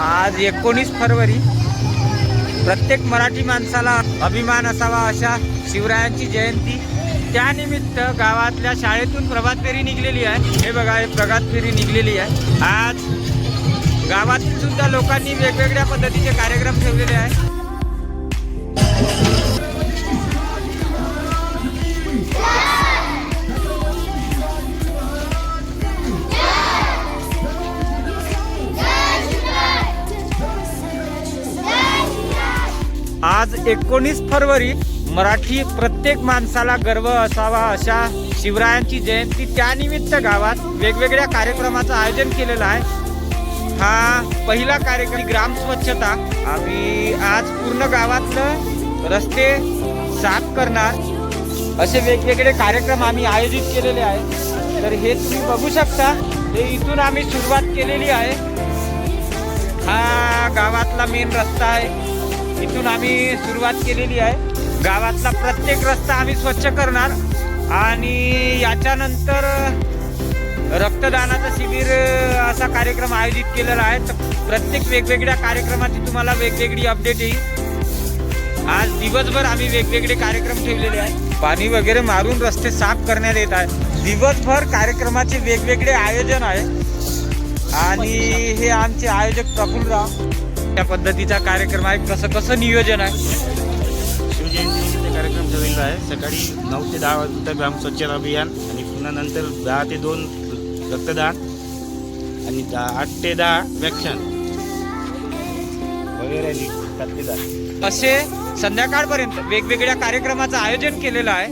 आज एकोणीस फरवरी. प्रत्येक मराठी माणसाला अभिमान असावा अशा शिवरायांची जयंती. त्यानिमित्त गावातल्या शाळेतून प्रभात फेरी निघलेली आहे. हे बघा हे प्रभात फेरी निघलेली आहे. आज गावातील सुद्धा लोकांनी वेगवेगळ्या पद्धतीचे कार्यक्रम ठेवलेले आहे आज एकोणीस फरवरी मराठी प्रत्येक माणसाला गर्व असावा अशा शिवरायांची जयंती त्यानिमित्त गावात वेगवेगळ्या कार्यक्रमाचं आयोजन केलेलं आहे. हा पहिला कार्यक्रम ग्राम स्वच्छता. आम्ही आज पूर्ण गावातलं रस्ते साफ करणार. असे वेगवेगळे कार्यक्रम आम्ही आयोजित केलेले आहे तर हे तुम्ही बघू शकता हे इथून आम्ही सुरुवात केलेली आहे. हा गावातला मेन रस्ता आहे. इथून आम्ही सुरुवात केलेली आहे. गावातला प्रत्येक रस्ता आम्ही स्वच्छ करणार. आणि याच्यानंतर रक्तदानाचं शिबिर असा कार्यक्रम आयोजित केलेला आहे. तर प्रत्येक वेगवेगळ्या कार्यक्रमाची तुम्हाला वेगवेगळी अपडेट येईल. आज दिवसभर आम्ही वेगवेगळे कार्यक्रम ठेवलेले आहे पाणी वगैरे मारून रस्ते साफ करण्यात येत आहे. दिवसभर कार्यक्रमाचे वेगवेगळे आयोजन आहे. आणि हे आमचे आयोजक प्रफुल्लराव. त्या पद्धतीचा कार्यक्रम आहे. कसं कसं नियोजन आहे? शिवजयंतीनिमित्त कार्यक्रम ठेवलेला आहे. सकाळी नऊ ते दहा वाजता ग्राम स्वच्छता अभियान आणि पुन्हा नंतर दहा ते दोन रक्तदान आणि दहा आठ ते दहा व्याख्यान. वगैरे सात ते दहा असे संध्याकाळपर्यंत वेगवेगळ्या कार्यक्रमाचं आयोजन केलेलं आहे.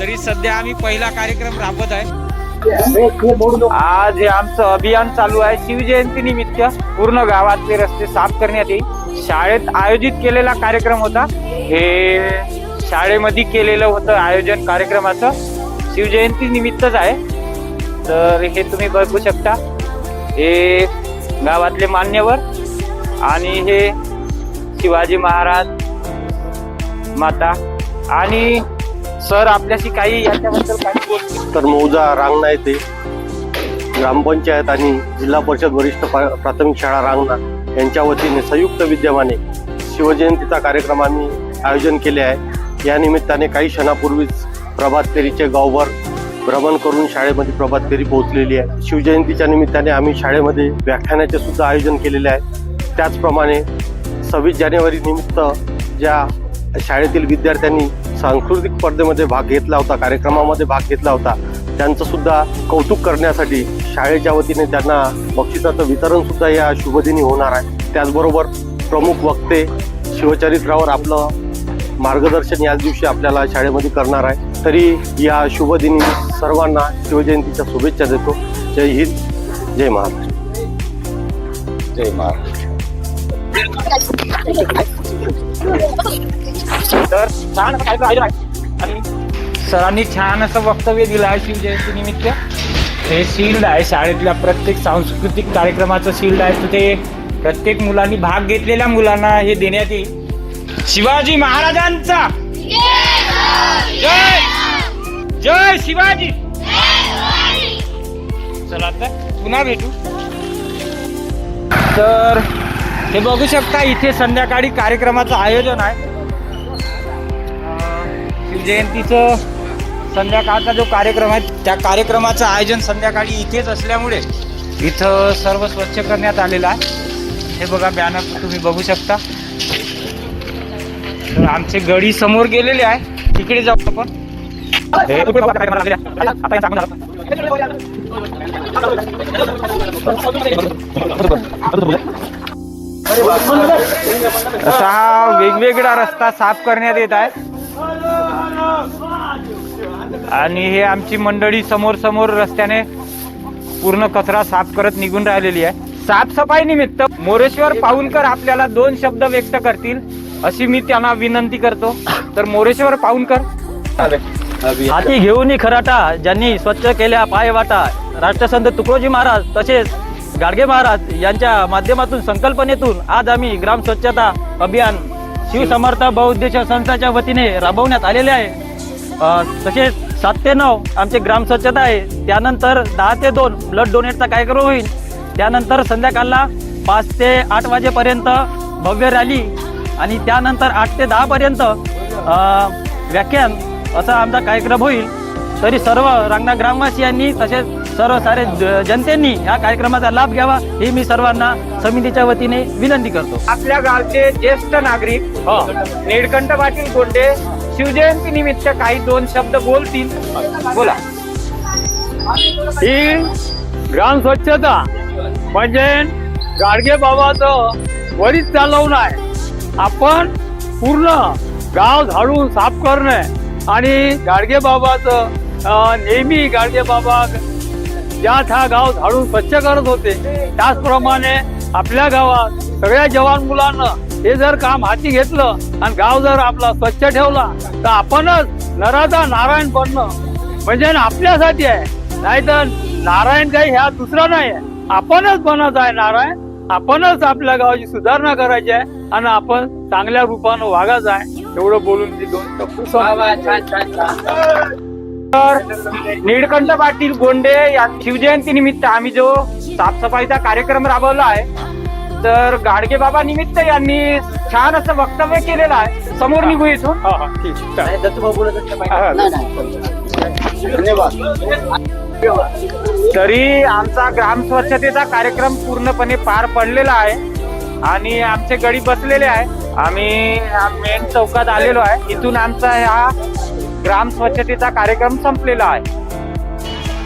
तरी सध्या आम्ही पहिला कार्यक्रम राबवत आहे. आज हे आमचं अभियान चालू आहे. शिवजयंती निमित्त पूर्ण गावातले रस्ते साफ करण्यात येईल. शाळेत आयोजित केलेला कार्यक्रम होता. हे शाळेमध्ये केलेलं होतं आयोजन कार्यक्रमाचं. शिवजयंती निमित्तच आहे. तर हे तुम्ही बघू शकता. हे गावातले मान्यवर आणि हे शिवाजी महाराज माता आणि सर आपल्याशी काही याच्याबद्दल काही तर मौजा रांगणा येथे ग्रामपंचायत आणि जिल्हा परिषद वरिष्ठ पा- प्राथमिक शाळा रांगणा यांच्या वतीने संयुक्त विद्यमाने शिवजयंतीचा कार्यक्रम आम्ही आयोजन केले आहे. या निमित्ताने काही क्षणापूर्वीच प्रभात फेरीचे गावभर भ्रमण करून शाळेमध्ये प्रभात फेरी पोहोचलेली आहे. शिवजयंतीच्या निमित्ताने आम्ही शाळेमध्ये व्याख्यानाचे सुद्धा आयोजन केलेले आहे. त्याचप्रमाणे सव्वीस जानेवारी निमित्त ज्या शाळेतील विद्यार्थ्यांनी सांस्कृतिक स्पर्धेमध्ये भाग घेतला होता कार्यक्रमामध्ये भाग घेतला होता. त्यांचं सुद्धा कौतुक करण्यासाठी शाळेच्या वतीने त्यांना बक्षिसाचं वितरण सुद्धा या शुभदिनी होणार आहे. त्याचबरोबर प्रमुख वक्ते शिवचरित्रावर आपलं मार्गदर्शन याच दिवशी आपल्याला शाळेमध्ये करणार आहे. तरी या शुभदिनी सर्वांना शिवजयंतीच्या शुभेच्छा देतो. जय हिंद जय महाराष्ट्र. जय महाराष्ट्र. तर छान असं काहीतरी आयोजन आहे आणि सरांनी छान असं वक्तव्य दिलं आहे शिवजयंती निमित्त. हे शिल्ड आहे शाळेतल्या प्रत्येक सांस्कृतिक कार्यक्रमाचं शिल्ड आहे. तिथे प्रत्येक मुलांनी भाग घेतलेल्या मुलांना हे देण्यात येईल. शिवाजी महाराजांचा! जय जय शिवाजी! चला तर पुन्हा भेटू. तर हे बघू शकता इथे संध्याकाळी कार्यक्रमाचं आयोजन आहे. जयंतीचं संध्याकाळचा जो कार्यक्रम आहे त्या कार्यक्रमाचं आयोजन संध्याकाळी इथेच असल्यामुळे इथं सर्व स्वच्छ करण्यात आलेलं आहे. हे बघा बॅनर तुम्ही बघू शकता. तर आमचे गडी समोर गेलेले आहे. तिकडे जाऊ आपण. असा हा वेगवेगळा रस्ता साफ करण्यात येत आहे. आणि हे आमची मंडळी समोर समोर रस्त्याने पूर्ण कचरा साफ करत निघून राहिलेली आहे. साफसफाई निमित्त मोरेश्वर पाहुणकर आपल्याला दोन शब्द व्यक्त करतील अशी मी त्यांना विनंती करतो. तर मोरेश्वर पाहुणकर हाती घेऊन खराटा ज्यांनी स्वच्छ केल्या पाय वाटा राष्ट्रसंत तुकडोजी महाराज तसेच गाडगे महाराज यांच्या माध्यमातून संकल्पनेतून आज आम्ही ग्राम स्वच्छता अभियान शिवसमर्थ बहुउद्देश संस्थाच्या वतीने राबवण्यात आलेले आहे. तसेच सात ते नऊ आमचे ग्राम स्वच्छता आहे. त्यानंतर दहा ते दोन ब्लड डोनेटचा कार्यक्रम होईल. त्यानंतर संध्याकाळला पाच ते आठ वाजेपर्यंत भव्य रॅली आणि त्यानंतर आठ ते दहापर्यंत व्याख्यान असा आमचा कार्यक्रम होईल. तरी सर्व रांगणा ग्रामवासियांनी तसेच सर्व सारे जनतेनी या कार्यक्रमाचा लाभ घ्यावा ही मी सर्वांना समितीच्या वतीने विनंती करतो. आपल्या गावचे ज्येष्ठ नागरिक निळकंठ पाटील गोंडे शिवजयंती निमित्त काही दोन शब्द बोलतील. बोला. ही ग्राम स्वच्छता म्हणजे गाडगे बाबाचं वरीच चालवणं आहे आपण पूर्ण गाव झाडून साफ करणे आणि गाडगे बाबाचं नेहमी गाडगे बाबा ज्यात हा गाव झाडून स्वच्छ करत होते. त्याचप्रमाणे आपल्या गावात सगळ्या जवान मुलांना हे जर काम हाती घेतलं आणि गाव जर आपला स्वच्छ ठेवला तर आपणच नराचा नारायण बनणं म्हणजे ना आपल्यासाठी आहे. नाहीतर नारायण काही ह्या दुसरा नाही आहे. आपणच बनत आहे नारायण. आपणच आपल्या गावाची सुधारणा करायची आहे आणि आपण चांगल्या रूपानं वागायचं आहे. एवढं बोलून ती दोन. तर निळकंठ पाटील गोंडे या शिवजयंती निमित्त आम्ही जो साफसफाईचा कार्यक्रम राबवला आहे तर गाडगे बाबा निमित्त यांनी छान असं वक्तव्य केलेलं आहे. समोर निघू इथून. हा, हा. हा, तरी आमचा ग्राम स्वच्छतेचा कार्यक्रम पूर्णपणे पार पडलेला आहे आणि आमचे गडी बसलेले आहे. आम्ही मेन चौकात आलेलो आहे. इथून आमचा हा ग्राम स्वच्छतेचा कार्यक्रम संपलेला आहे.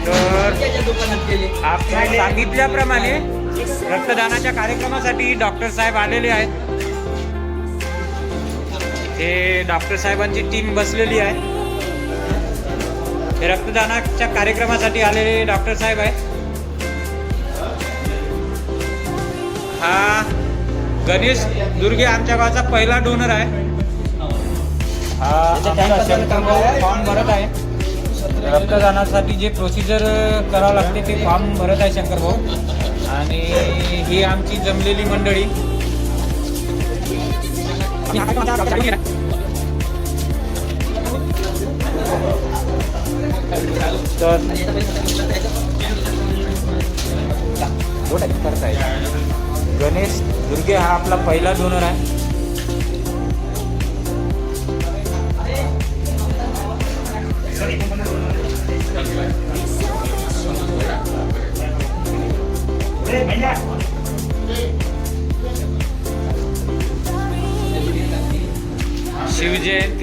तर आपण सांगितल्याप्रमाणे रक्तदानाच्या कार्यक्रमासाठी डॉक्टर साहेब आलेले आहेत. हे डॉक्टर साहेबांची टीम बसलेली आहे. हे रक्तदानाच्या कार्यक्रमासाठी आलेले डॉक्टर साहेब आहे हा गणेश दुर्गे आमच्या गावाचा पहिला डोनर आहे. हा फॉर्म भरत आहे. रक्तदानासाठी जे प्रोसिजर करावं लागते ते फॉर्म भरत आहे शंकर भाऊ आणि ही आमची जमलेली मंडळी. तर गणेश दुर्गे हा आपला पहिला डोनर आहे. शिवजयंती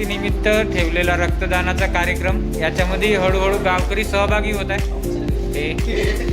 निमित्त ठेवलेला रक्तदानाचा कार्यक्रम याच्यामध्ये हळूहळू गावकरी सहभागी होत आहे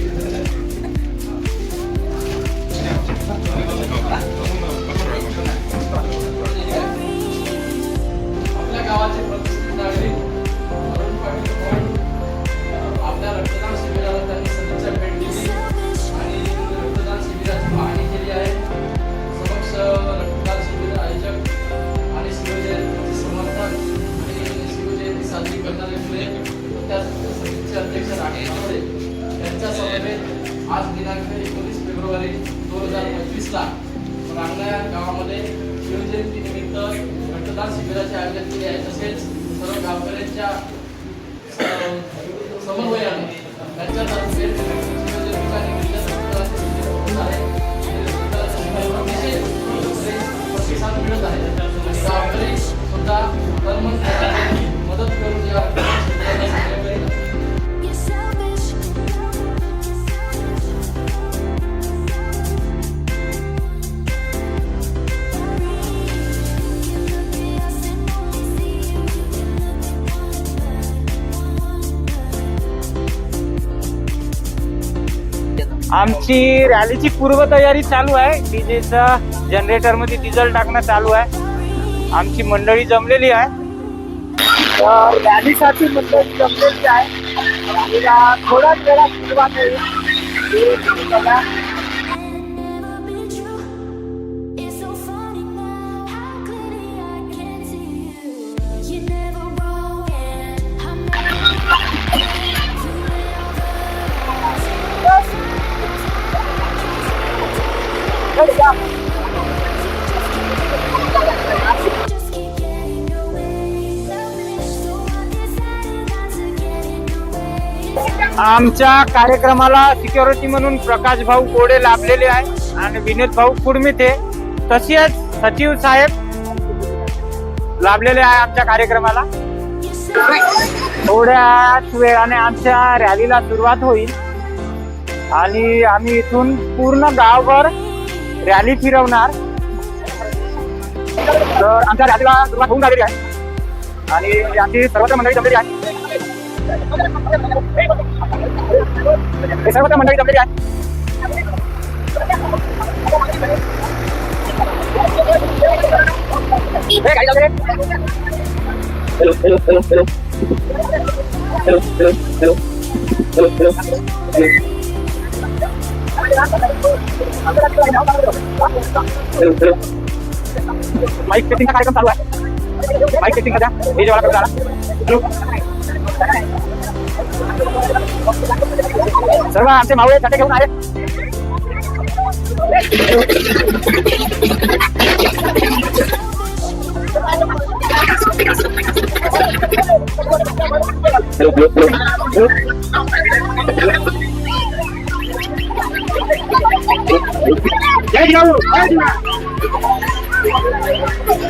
आमची रॅलीची पूर्वतयारी चालू आहे. डीजेचा जनरेटरमध्ये डिझेल टाकणं चालू आहे. आमची मंडळी जमलेली आहे. तर रॅलीसाठी मंडळी जमलेली आहे. रॅलीला थोड्याच वेळात सुरुवात होईल. आमच्या कार्यक्रमाला सिक्युरिटी म्हणून प्रकाश भाऊ कोडे लाभलेले आहे आणि विनोद भाऊ कुडमिते तसेच सचिव साहेब लाभलेले आहे आमच्या कार्यक्रमाला. थोड्याच वेळाने आमच्या रॅलीला सुरुवात होईल. आणि आम्ही इथून पूर्ण गावभर रॅली फिरवणार. तर आमच्या रॅलीला सुरुवात होऊन झालेली आहे. आणि आमची सर्वत्र मंडळी जमलेली आहे. हे सर्वत्र मंडळी जमलेली आहे हे गाडी चालते रे. माईक सेटिंगचा कार्यक्रम चालू आहे. माईक सेटिंग सध्या हे जेव्हा आला सर्व आमचे मावळे घेऊन आहे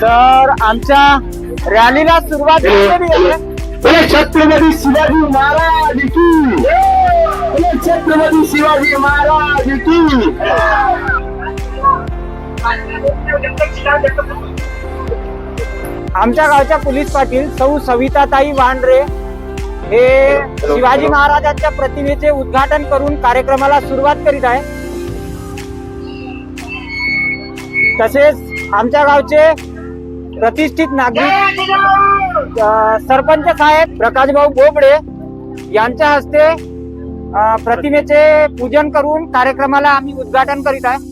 तर आमच्या रॅलीला सुरुवात झालेली आहे. छत्रपती शिवाजी महाराज की? छत्रपती शिवाजी महाराज की? आमच्या गावच्या पोलीस पाटील सौ सविताताई वांड्रे हे शिवाजी महाराजांच्या प्रतिमेचे उद्घाटन करून कार्यक्रमाला सुरुवात करीत आहे. तसेच आमच्या गावचे प्रतिष्ठित नागरिक सरपंच साहेब प्रकाशभाऊ बोबडे यांच्या हस्ते प्रतिमेचे पूजन करून कार्यक्रमाला आम्ही उद्घाटन करीत आहे.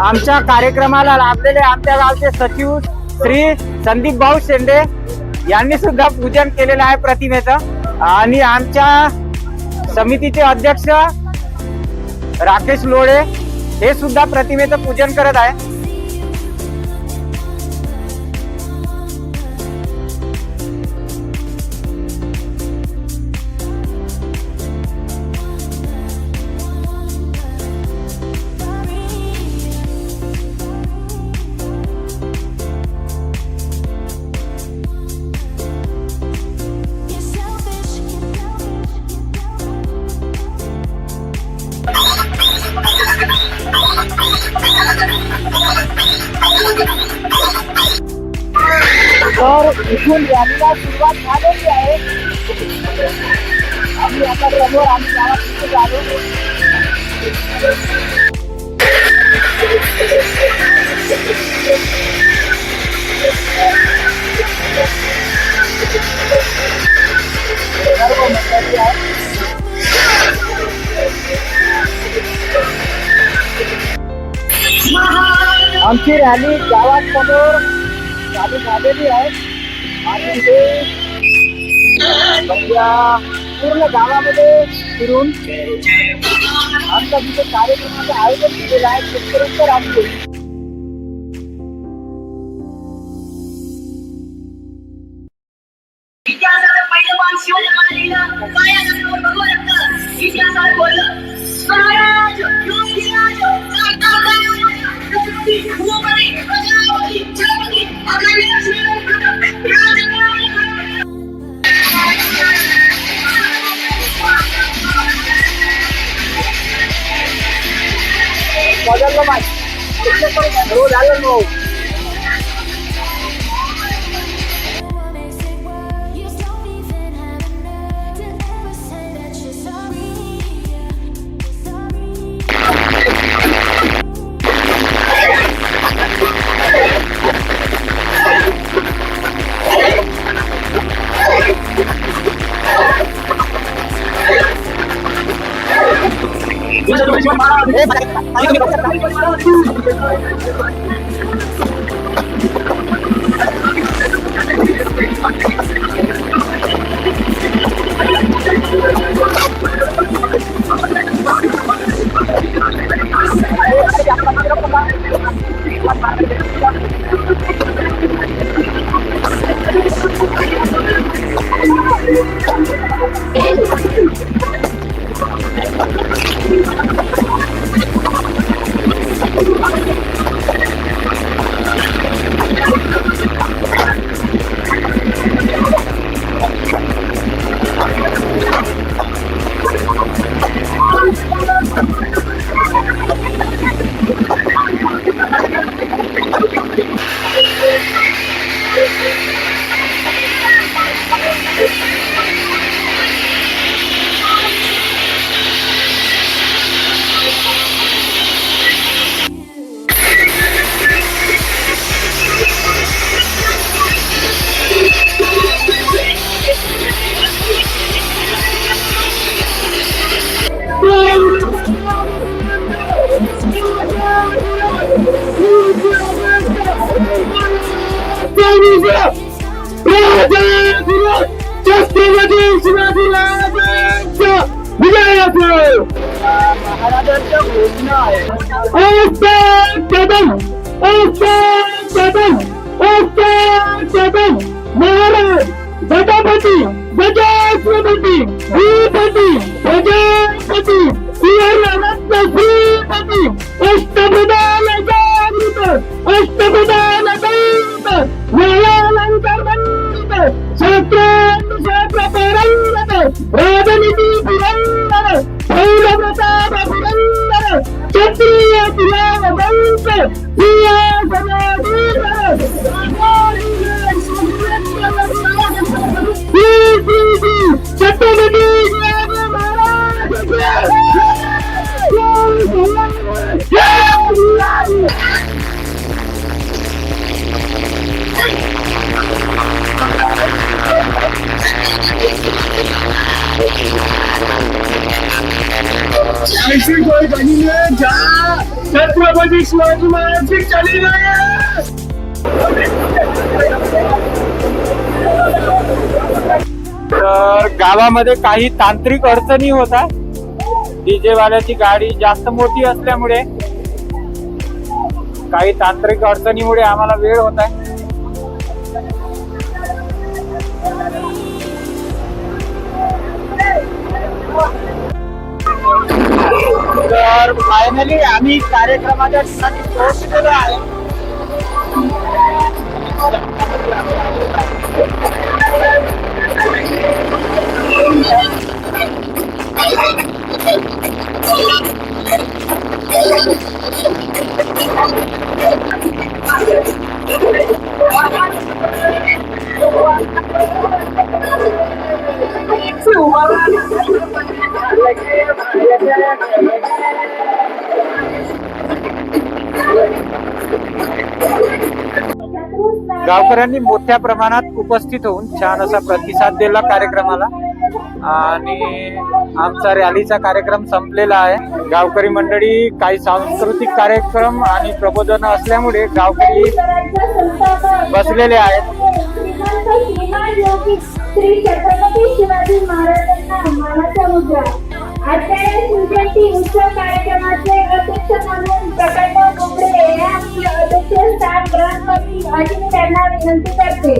आमच्या कार्यक्रमाला लाभलेले आमच्या गावचे सचिव श्री संदीप भाऊ शेंडे यांनी सुद्धा पूजन केलेलं आहे प्रतिमेचं. आणि आमच्या समितीचे अध्यक्ष राकेश लोळे हे सुद्धा प्रतिमेचं पूजन करत आहे. हो, इथून रॅलीला सुरुवात झालेली आहे. आम्ही आता समोर आम्ही गावात तिथे आलो आमची रॅली गावासमोर चालू झालेली आहे. आणि ते सध्या पूर्ण गावामध्ये फिरून आमचा तिथे कार्यक्रमाचं आयोजन केलेलं आहे. शेतकऱ्यांचं राज्य મોડલનો માલ રોજ હાલનો छत्रपती शिवाजी महाराज चली तर गावामध्ये काही तांत्रिक अडचणी होता. डीजे वाल्याची गाडी जास्त मोठी असल्यामुळे काही तांत्रिक अडचणीमुळे आम्हाला वेळ होता तर फायनली आम्ही कार्यक्रमाच्या ठिकाणी पोहोचलेलो आहे. गावकऱ्यांनी मोठ्या प्रमाणात उपस्थित होऊन छान असा प्रतिसाद दिला कार्यक्रमाला. आणि आमचा रॅलीचा कार्यक्रम संपलेला आहे. गावकरी मंडळी काही सांस्कृतिक कार्यक्रम आणि प्रबोधन असल्यामुळे गावकरी बसलेले आहेत. उत्सव कार्यक्रमाचे अध्यक्ष म्हणून अशी त्यांना विनंती करते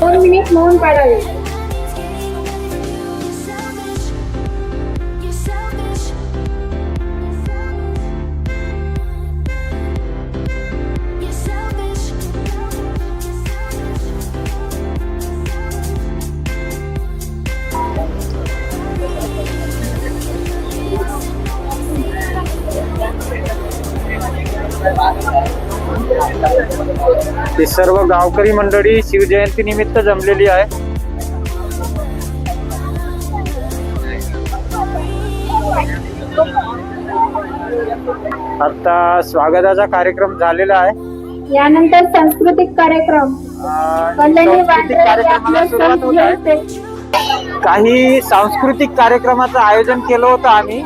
दोन मिनिट मौन पाडावे सर्व गावकरी मंडळी शिवजयंती निमित्त जमलेली आहे. आता स्वागताचा कार्यक्रम झालेला आहे. यानंतर सांस्कृतिक कार्यक्रम. कल्याणी वांद्रे सुरुवात होत आहे. काही सांस्कृतिक कार्यक्रमाचं आयोजन केलं होतं आम्ही.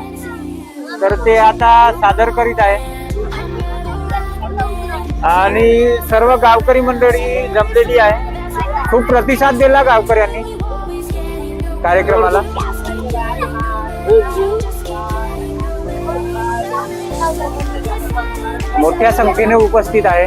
तर ते आता सादर करीत आहे. आणि सर्व गावकरी मंडळी जमलेली आहे. खूप प्रतिसाद दिला गावकऱ्यांनी कार्यक्रमाला. मोठ्या संख्येने उपस्थित आहे.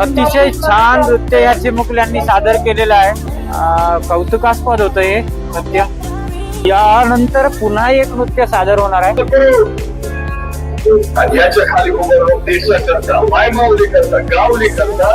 अतिशय छान नृत्य या चिमुकल्यांनी सादर केलेलं आहे. कौतुकास्पद होतं हे नृत्य. यानंतर पुन्हा एक नृत्य सादर होणार आहे. आणि याच्या खाली उभं राहून देशाकरता मायमावली करता गावली करता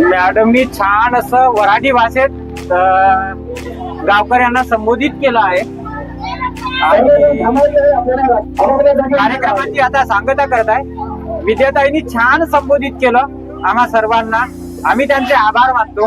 मॅडमनी छान असं वराठी भाषेत अं, गावकऱ्यांना संबोधित केलं आहे. आणि कार्यक्रमाची आता सांगता करत आहे. विद्याताईंनी छान संबोधित केलं आम्हा सर्वांना. आम्ही त्यांचे आभार मानतो.